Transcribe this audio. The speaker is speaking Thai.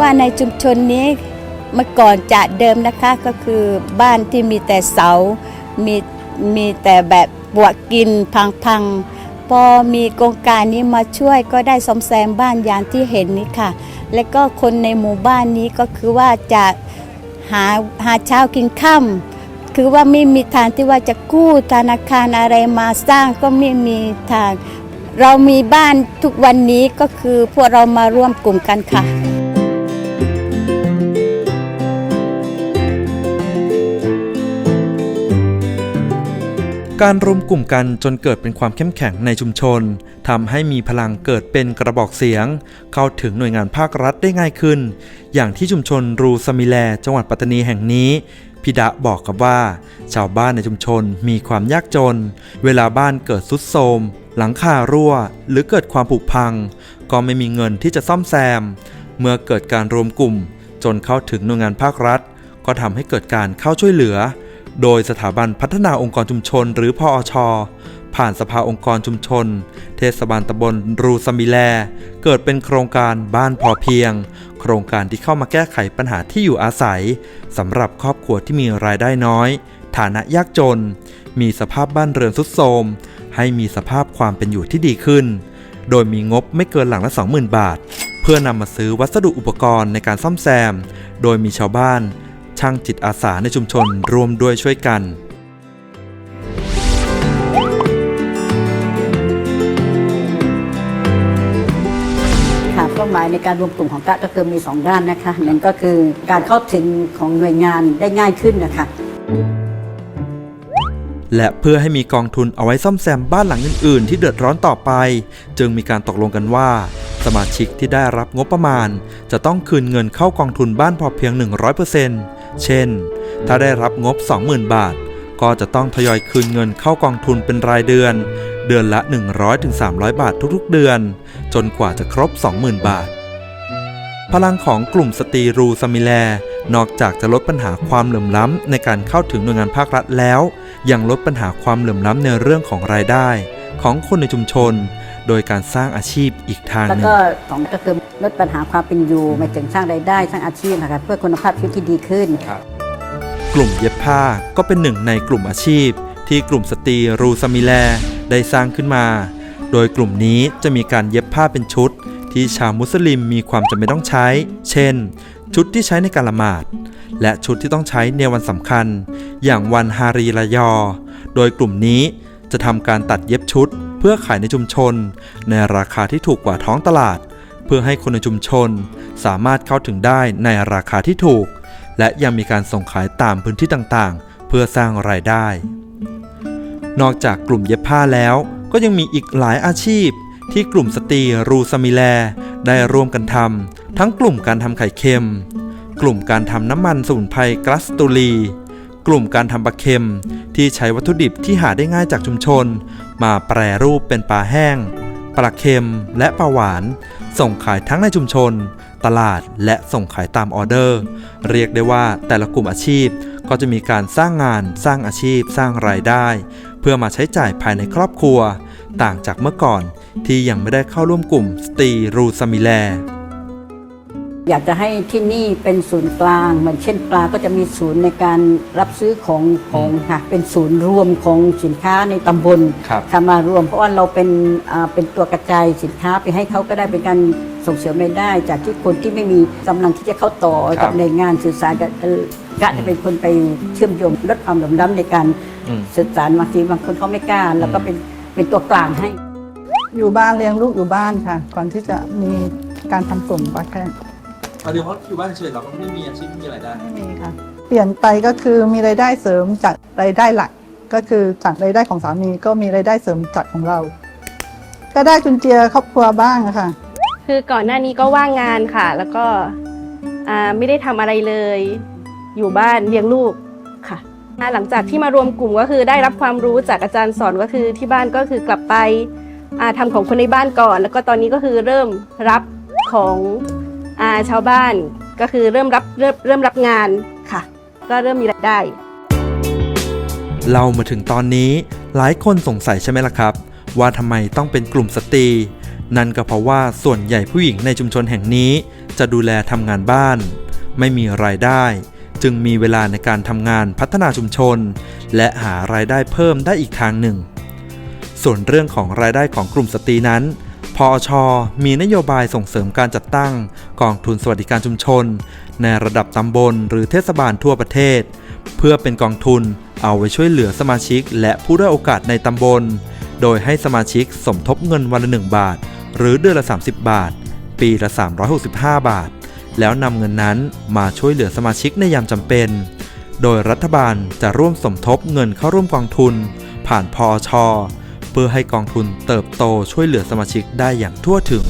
ว่าในชุมชนนี้เมื่อก่อนจากเดิมนะคะก็คือบ้านที่มีแต่เสา มีมีแต่แบบปวกกินพังๆ พอมีโครงการนี้มาช่วยก็ได้ซ่อมแซมบ้านอย่างที่เห็นนี้ค่ะ และก็คนในหมู่บ้านนี้ก็คือว่าจะหาหาเช้ากินค่ำคือว่าไม่มีทางที่ว่าจะกู้ธนาคารอะไรมาสร้างก็ไม่มีทาง เรามีบ้านทุกวันนี้ก็คือพวกเรามาร่วมกลุ่มกันค่ะ การรวมกลุ่มกันจนเกิดเป็นความเข้มแข็งในชุมชนทำให้มีพลังเกิดเป็นกระบอกเสียง เข้าถึงหน่วยงานภาครัฐได้ง่ายขึ้น อย่างที่ชุมชนรูสมิแล จังหวัดปัตตานีแห่งนี้พิดะบอกกับว่า ชาวบ้านในชุมชนมีความยากจน เวลาบ้านเกิดสุดโทรมหลังคารั่ว หรือเกิดความผุพัง ก็ไม่มีเงินที่จะซ่อมแซม เมื่อเกิดการรวมกลุ่ม จนเข้าถึงหน่วยงานภาครัฐ ก็ทำให้เกิดการเข้าช่วยเหลือ โดยสถาบันพัฒนาองค์กรชุมชน หรือพออช ผ่านสภาองค์กรชุมชน เทศบาลตำบลรูสมิแล เกิดเป็นโครงการบ้านพอเพียง โครงการที่เข้ามาแก้ไขปัญหาที่อยู่อาศัยสำหรับครอบครัวที่มีรายได้น้อย ฐานะยากจน มีสภาพบ้านเรือนทรุดโทรมให้มีสภาพความเป็นอยู่ที่ดีขึ้น โดยมีงบไม่เกินหลังละ 20,000 บาท เพื่อนำมาซื้อวัสดุอุปกรณ์ในการซ่อมแซม โดยมีชาวบ้าน ช่างจิตอาสาในชุมชนร่วมด้วยช่วยกันค่ะเป้าหมายในการรวมกลุ่มของกะก็คือมี 2 ด้านนะคะหนึ่งก็คือการเข้าถึงของหน่วยงานได้ง่ายขึ้นนะคะและเพื่อให้มีกองทุนเอาไว้ซ่อมแซมบ้านหลังอื่นๆ ที่เดือดร้อนต่อไป จึงมีการตกลงกันว่า สมาชิกที่ได้รับงบประมาณ จะต้องคืนเงินเข้ากองทุนบ้านพอเพียง 100% เช่น ถ้าได้รับงบ 20,000 บาท ก็จะต้องทยอยคืนเงินเข้ากองทุนเป็นรายเดือน เดือนละ 100-300 บาททุกๆ เดือน จนกว่าจะครบ 20,000 บาท พลังของกลุ่มสตรีรูสมิแล นอกจากจะลดปัญหาความเหลื่อมล้ำในการเข้าถึงหน่วยงานภาครัฐแล้ว ยังลดปัญหาความเหลื่อมล้ำในเรื่องของรายได้ ของคนในชุมชน โดยการสร้างอาชีพอีกทางหแล้วนึ่ง ก็สองก็คือลดปัญหาความเป็นอยู่หมายถึงสร้างรายได้สร้างอาชีพนะคะเพื่อคุณภาพชีวิตที่ดีขึ้น กลุ่มเย็บผ้าก็เป็นหนึ่งในกลุ่มอาชีพ ที่กลุ่มสตรีรูสมิแลได้สร้างขึ้นมา โดยกลุ่มนี้จะมีการเย็บผ้าเป็นชุด ที่ชาวมุสลิมมีความจำเป็นต้องใช้ เช่น ชุดที่ใช้ในการละหมาด และชุดที่ต้องใช้ในวันสำคัญ อย่างวันฮารีรายอ โดยกลุ่มนี้จะทำการตัดเย็บชุดเพื่อขายในชุมชน ในราคาที่ถูกกว่าท้องตลาด เพื่อให้คนในชุมชน สามารถเข้าถึงได้ในราคาที่ถูก และยังมีการส่งขายตามพื้นที่ต่างๆ เพื่อสร้างรายได้ นอกจากกลุ่มเย็บผ้าแล้ว ก็ยังมีอีกหลายอาชีพ ที่กลุ่มสตรีรูสมิแล ได้ร่วมกันทำทั้งกลุ่มการทำไข่เค็ม กลุ่มการทำน้ำมันสมุนไพรกลัสตูลีกลุ่มการทำปลาเค็มที่ใช้วัตถุดิบที่หาได้ง่ายจากชุมชน มาแปรรูปเป็นปลาแห้ง ปลาเค็มและปลาหวาน ส่งขายทั้งในชุมชน ตลาดและส่งขายตามออเดอร์ เรียกได้ว่าแต่ละกลุ่มอาชีพก็จะมีการสร้างงานสร้างอาชีพสร้างรายได้ เพื่อมาใช้จ่ายภายในครอบครัว ต่างจากเมื่อก่อนที่ยังไม่ได้เข้าร่วมกลุ่มสตรีรูสมิแล อยากจะให้ที่นี่เป็นศูนย์กลาง เหมือนเช่นปลาก็จะมีศูนย์ในการรับซื้อของของค่ะเป็นศูนย์รวมของสินค้าในตำบลครับ ทำมารวม เพราะว่าเราเป็นอ่าเป็นตัวกระจายสินค้าไปให้เขาก็ได้เป็นการส่งเสริมรายได้ จากที่คนที่ไม่มีกำลังที่จะเข้าต่อครักับบในงานสื่อสารกับเอ่อกะจะเป็นคนไปเชื่อมโยงลดความเหลื่อมล้ำในการอืม สื่อสารบางทีบางคนเขาไม่กล้าแล้วก็เป็นเป็นตัวกลางให้ อยู่บ้านเลี้ยงลูกอยู่บ้านค่ะ ก่อนที่จะมีการทำกลุ่มก็แค่ เอาเดี๋ยวเพราะอยู่บ้านเฉยเราก็ไม่มีอาชีพไม่มีรายได้ไม่มีค่ะ เปลี่ยนไปก็คือมีรายได้เสริมจากรายได้หลัก ก็คือจากรายได้ของสามีก็มีรายได้เสริมจากของเรา ก็ได้จุนเจือครอบครัวบ้างอะค่ะ คือก่อนหน้านี้ก็ว่างงานค่ะ แล้วก็อ่าไม่ได้ทำอะไรเลย อยู่บ้านเลี้ยงลูกค่ะอ่าหลังจากที่มารวมกลุ่มก็คือได้รับความรู้จากอาจารย์สอนก็คือที่บ้านก็คือกลับไปอ่าทำของคนในบ้านก่อน แล้วก็ตอนนี้ก็คือเริ่มรับของ อาชาวบ้านก็คือเริ่มรับเริ่มเริ่มรับงานค่ะ ก็เริ่มมีรายได้เล่ามาถึงตอนนี้หลายคนสงสัยใช่ไหมล่ะครับ ว่าทำไมต้องเป็นกลุ่มสตรี นั่นก็เพราะว่าส่วนใหญ่ผู้หญิงในชุมชนแห่งนี้ จะดูแลทำงานบ้าน ไม่มีรายได้ จึงมีเวลาในการทำงานพัฒนาชุมชน และหารายได้เพิ่มได้อีกทางหนึ่ง ส่วนเรื่องของรายได้ของกลุ่มสตรีนั้น พอชมีนโยบายส่งเสริมการจัดตั้งกองทุนสวัสดิการชุมชน ในระดับตำบลหรือเทศบาลทั่วประเทศ เพื่อเป็นกองทุนเอาไว้ช่วยเหลือสมาชิก และผู้ด้อยโอกาสในตำบล โดยให้สมาชิกสมทบเงินวันละ 1 บาท หรือเดือนละ 30 บาท ปีละ 365 บาท แล้วนำเงินนั้นมาช่วยเหลือสมาชิกในยามจำเป็น โดยรัฐบาลจะร่วมสมทบเงินเข้าร่วมกองทุน ผ่านพอช เพื่อให้กองทุนเติบโตช่วยเหลือสมาชิกได้อย่างทั่วถึง